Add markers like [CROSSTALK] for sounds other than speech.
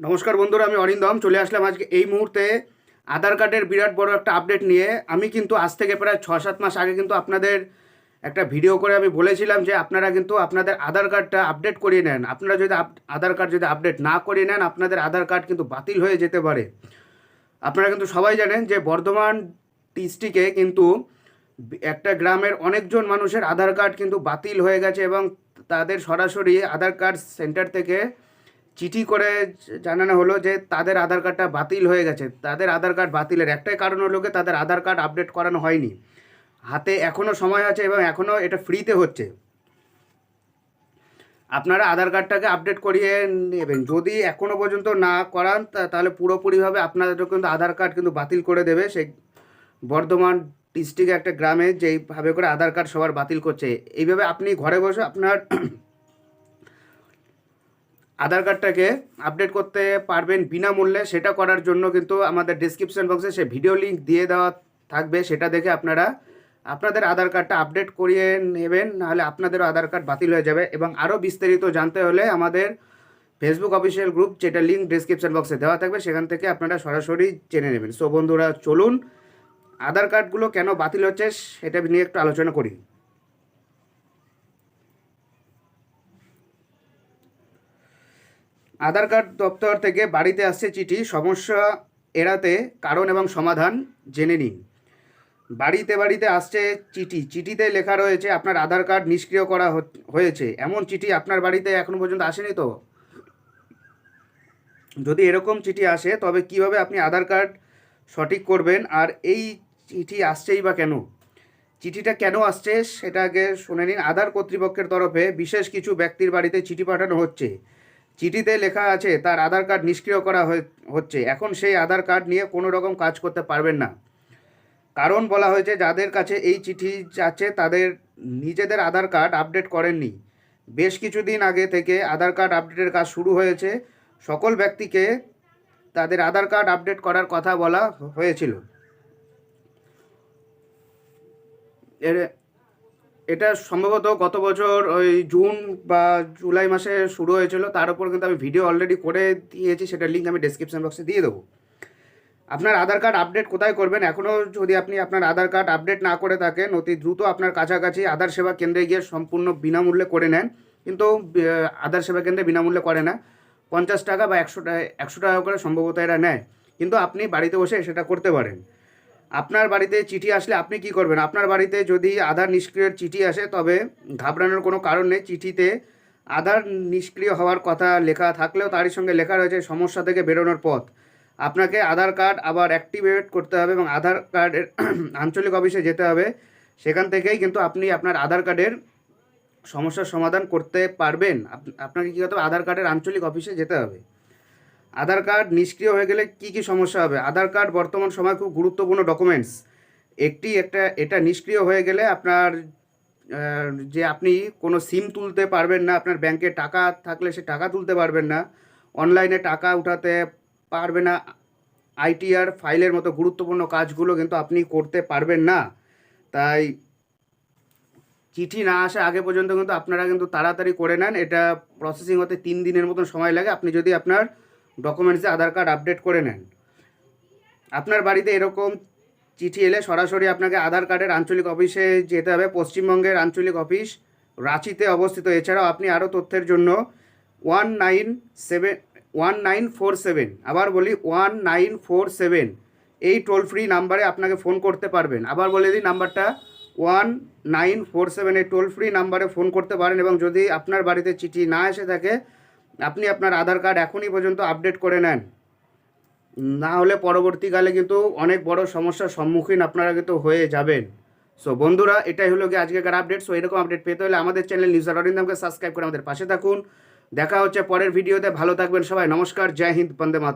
নমস্কার বন্ধুরা, আমি অরিন্দম। চলে আসলাম আজকে এই মুহূর্তে আধার কার্ডের বিরাট বড় একটা আপডেট নিয়ে। আমি কিন্তু আজ থেকে প্রায় ছ সাত মাস আগে কিন্তু আপনাদের একটা ভিডিও করে আমি বলেছিলাম যে আপনারা কিন্তু আপনাদের আধার কার্ডটা আপডেট করিয়ে নেন। আপনারা যদি আধার কার্ড যদি আপডেট না করিয়ে নেন, আপনাদের আধার কার্ড কিন্তু বাতিল হয়ে যেতে পারে। আপনারা কিন্তু সবাই জানেন যে বর্ধমান ডিস্ট্রিক্টে কিন্তু একটা গ্রামের অনেকজন মানুষের আধার কার্ড কিন্তু বাতিল হয়ে গেছে এবং তাদের সরাসরি আধার কার্ড সেন্টার থেকে চিঠি করে জানানো হলো যে তাদের আধার কার্ডটা বাতিল হয়ে গেছে। তাদের আধার কার্ড বাতিলের একটাই কারণ হলো তাদের আধার কার্ড আপডেট করানো হয়নি। হাতে এখনও সময় আছে এবং এখনও এটা ফ্রিতে হচ্ছে। আপনারা আধার কার্ডটাকে আপডেট করিয়ে নেবেন। যদি এখনও পর্যন্ত না করান তাহলে পুরোপুরিভাবে আপনাদের কিন্তু আধার কার্ড কিন্তু বাতিল করে দেবে। সেই বর্ধমান ডিস্ট্রিক্টে একটা গ্রামে যেইভাবে করে আধার কার্ড সবার বাতিল করছে। এইভাবে আপনি ঘরে বসে আপনার আধার কার্ডটাকে আপডেট করতে পারবেন বিনামূল্যে, সেটা করার জন্য কিন্তু আমাদের ডিসক্রিপশন বক্সে সে ভিডিও লিঙ্ক দিয়ে দেওয়া থাকবে, সেটা দেখে আপনারা আপনাদের আধার কার্ডটা আপডেট করিয়ে নেবেন, নাহলে আপনাদেরও আধার কার্ড বাতিল হয়ে যাবে। এবং আরও বিস্তারিত জানতে হলে আমাদের ফেসবুক অফিসিয়াল গ্রুপ যেটা লিঙ্ক ডিসক্রিপশন বক্সে দেওয়া থাকবে, সেখান থেকে আপনারা সরাসরি জেনে নেবেন। সো বন্ধুরা, চলুন, আধার কার্ডগুলো কেন বাতিল হচ্ছে, সেটা নিয়ে একটু আলোচনা করি। আধার কার্ড দপ্তর থেকে বাড়িতে আসছে চিঠি, সমস্যা এড়াতে কারণ এবং সমাধান জেনে নিন। বাড়িতে বাড়িতে আসছে চিঠি, চিঠিতে লেখা রয়েছে আপনার আধার কার্ড নিষ্ক্রিয় করা হয়েছে। এমন চিঠি আপনার বাড়িতে এখনও পর্যন্ত আসেনি তো? যদি এরকম চিঠি আসে, তবে কীভাবে আপনি আধার কার্ড সঠিক করবেন আর এই চিঠি আসছেই বা কেন? চিঠিটা কেন আসছে সেটা আগে শুনে নিন। আধার কর্তৃপক্ষের তরফে বিশেষ কিছু ব্যক্তির বাড়িতে চিঠি পাঠানো হচ্ছে। চিঠিতে লেখা আছে, তার আধার কার্ড নিষ্ক্রিয় করা হচ্ছে। এখন সেই আধার কার্ড নিয়ে কোনো রকম কাজ করতে পারবেন না। কারণ বলা হয়েছে, যাদের কাছে এই চিঠি যাচ্ছে তাদের নিজেদের আধার কার্ড আপডেট করেননি। বেশ কিছুদিন আগে থেকে আধার কার্ড আপডেটের কাজ শুরু হয়েছে। সকল ব্যক্তিকে তাদের আধার কার্ড আপডেট করার কথা বলা হয়েছিল। এর এটা সম্ভবত গত বছর ওই জুন বা জুলাই মাসে শুরু হয়েছিল। তার উপর কিন্তু আমি ভিডিও অলরেডি করে দিয়েছি সেটার লিঙ্ক আমি ডেসক্রিপশন বক্সে দিয়ে দেবো। আপনার আধার কার্ড আপডেট কোথায় করবেন? এখনও যদি আপনি আপনার আধার কার্ড আপডেট না করে থাকেন, অতি দ্রুত আপনার কাছাকাছি আধার সেবা কেন্দ্রে গিয়ে সম্পূর্ণ বিনামূল্যে করে নেন। কিন্তু আধার সেবা কেন্দ্রে বিনামূল্যে করে না। পঞ্চাশ টাকা বা একশো টাকা একশো টাকা করে সম্ভবত এরা নেয়। কিন্তু আপনি বাড়িতে বসে সেটা করতে পারেন। আপনার বাড়িতে চিঠি আসলে আপনি কি করবেন? আপনার বাড়িতে যদি আধার নিষ্ক্রিয়ের চিঠি আসে, তবে ঘাবড়ানোর কোনো কারণ নেই। চিঠিতে আধার নিষ্ক্রিয় হওয়ার কথা লেখা থাকলেও তারই সঙ্গে লেখা রয়েছে সমস্যা থেকে বেরোনোর পথ। আপনাকে আধার কার্ড আবার অ্যাক্টিভেট করতে হবে এবং আধার কার্ডের [CLEARS THROAT] আঞ্চলিক অফিসে যেতে হবে। সেখান থেকেই কিন্তু আপনি আপনার আধার কার্ডের সমস্যার সমাধান করতে পারবেন। আপনাকে কী করতে হবে? আধার কার্ডের আঞ্চলিক অফিসে যেতে হবে। আধার কার্ড নিষ্ক্রিয় হয়ে গেলে কি কি সমস্যা হবে? আধার কার্ড বর্তমান সময় খুব গুরুত্বপূর্ণ ডকুমেন্টস একটি একটা, এটা নিষ্ক্রিয় হয়ে গেলে আপনার যে আপনি কোনো সিম তুলতে পারবেন না, আপনার ব্যাংকে টাকা থাকলে সে টাকা তুলতে পারবেন না। অনলাইনে টাকা উঠাতে পারবে না। আইটিআর ফাইলের মতো গুরুত্বপূর্ণ কাজগুলো কিন্তু আপনি করতে পারবেন না। তাই চিঠি না আসা আগে পর্যন্ত কিন্তু আপনারা কিন্তু তাড়াতাড়ি করে নেন। এটা প্রসেসিং হতে তিন দিনের মতন সময় লাগে। আপনি যদি আপনার ডকুমেন্টসে আধার কার্ড আপডেট করে নেন। আপনার বাড়িতে এরকম চিঠি এলে সরাসরি আপনাকে আধার কার্ডের আঞ্চলিক অফিসে যেতে হবে। পশ্চিমবঙ্গের আঞ্চলিক অফিস রাঁচিতে অবস্থিত। এছাড়াও আপনি আরও তথ্যের জন্য one nine seven one nine four seven আবার বলি ওয়ান নাইন ফোর সেভেন এই টোল ফ্রি নাম্বারে আপনাকে ফোন করতে পারবেন। আবার বলে দিই নাম্বারটা ওয়ান নাইন ফোর সেভেন এই টোল ফ্রি নাম্বারে ফোন করতে পারেন এবং যদি আপনার বাড়িতে চিঠি না এসে থাকে আপনি আপনার আধার কার্ড এখনই পর্যন্ত আপডেট করে নেন। না হলে পরবর্তীকালে কিন্তু অনেক বড় সমস্যার সম্মুখীন আপনারা কিন্তু হয়ে যাবেন। সো বন্ধুরা, এটাই হলো কি আজকেকার আপডেট সো এরকম আপডেট পেতে হলে আমাদের চ্যানেল নিউজ অরিন্দমকে সাবস্ক্রাইব করে আমাদের পাশে থাকুন। দেখা হচ্ছে পরের ভিডিওতে ভালো থাকবেন সবাই। নমস্কার। জয় হিন্দ। বন্দে মাতরম।